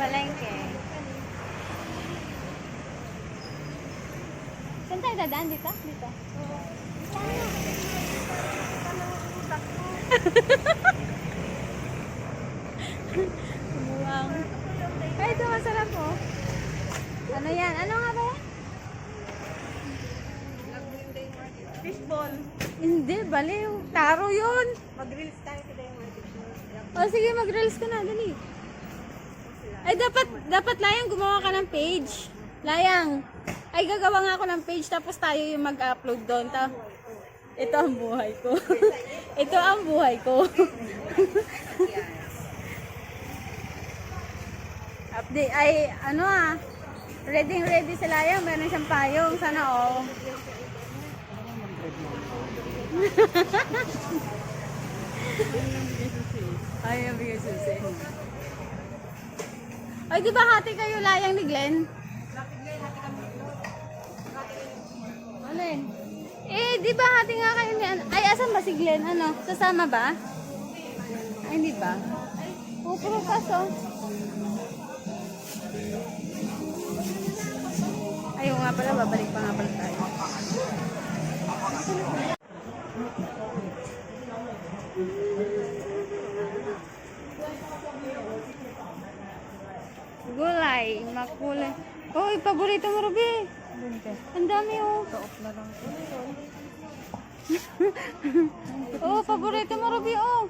Palengke. Saan tayo dadaan? Dito? Dito. Buwang. Ay, ito masarap po. Ano yan? Ano nga ba yan? Fishball. Hindi, baliw. Taro yun. Mag-reels tayo today. O sige, mag-reels ka na, dali. Ay, dapat, dapat Layang gumawa ka ng page. Layang. Ay, gagawa nga ako ng page, tapos tayo yung mag-upload doon. Ta ito ang buhay ko. ito ang buhay ko. Update, ay, ano ah. Ready, ready si Layang. Meron siyang payong. Sana oh. Ay, ang bigay susi. Ay, di ba hati kayo layang ni Glenn? Alin? Eh, di ba hati nga kayo ni? Ay, asan ba si Glenn? Ano? Sasama ba? Ay, hindi ba? Oo, pero kaso. Ayaw nga pala, babalik pa nga pala tayo. Gulay, makulay. Uy, paborito mo, Ruby. Ang dami, oh. oh, paborito mo, Ruby, oh.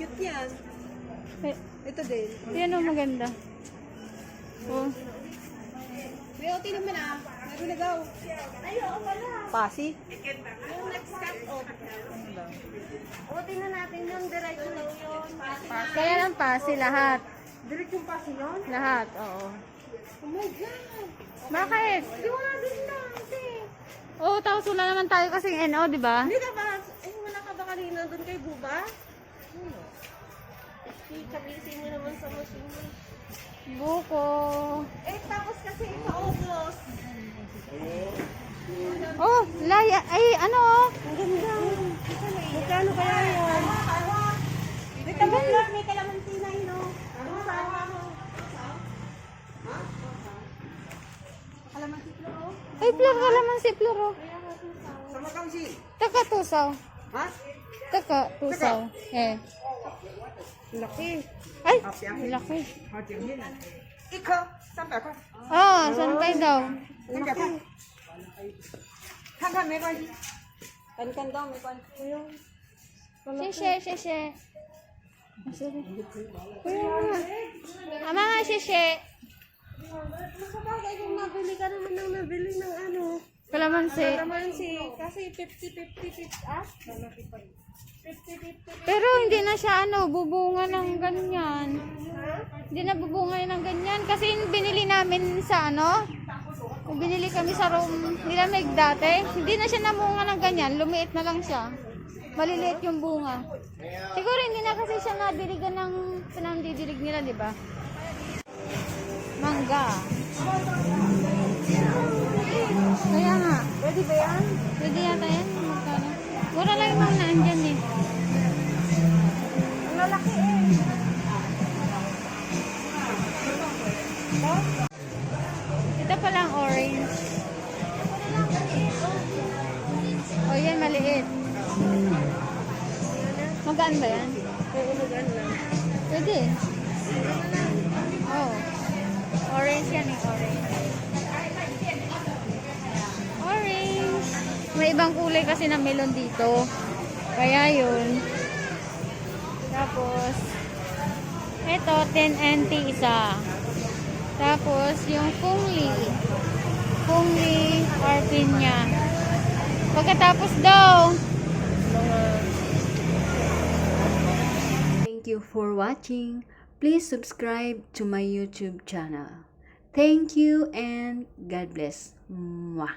Cute yan. Eh, Ito din. yan, oh, maganda. Oh. May OT naman ah. Nagulagaw. Ayaw, wala. Pasi? Yung next cut off. OT na natin yung diretso na yun. Kaya lang pasi lahat. Diretso yung pasi yun? Lahat, oo. Oh my God. Bakit? Di wala din lang. Ate. Oo, oh, tapos wala naman tayo kasing NO, di ba? Hindi ka ba? Eh, wala ka ba kanina doon kay Buba? Si kamisin mo naman sa machine. Buko. Eh, tapos kasi maubos. Oh, laya. Ay, ano, oh. Ang ganda. Magkano kaya yun? May tamatlar, may kalamantina yun, no? Ano sama mo? Kalamantina, no? Ay, plur ka naman si plur, oh. Sama kang si? Taka tusaw. Ha? Taka tusaw. Eh. Laki. Ay, laki. Ikaw, sampai. Ah, saan kayo daw? Sampai ka. Hanggang may kwan. Kan-kan daw, may kwan. Shishe, shishe. Kuya nga. Ama nga, shishe. Masabagay kung nabili ka naman ng nabili ng ano. Kalamansi. Kalamansi. Kasi 50-50-50 ah? 50-50. Pero hindi na siya ano, bubunga ng ganyan. Hindi na bubunga ng ganyan. Kasi yung binili namin sa ano, binili kami sa room nila Meg dati, hindi na siya namunga ng ganyan. Lumiit na lang siya. Maliliit yung bunga. Siguro hindi na kasi siya nadiligan ng pinandidilig nila, di ba? Mangga. Kaya nga. Pwede ba yan? Pwede yata yan. Magkano? Mura lang yung mga naandyan eh. Ang lalaki eh. Magaan ba yan? Oo, magaan lang. Pwede. Oh. Orange yan eh, orange. Orange. May ibang kulay kasi na melon dito. Kaya yun. Tapos, ito, 10 NT isa. Tapos, yung kungli. Kungli or pinya. Pagkatapos daw, Thank you for watching. Please subscribe to my YouTube channel. Thank you and God bless. Mwah.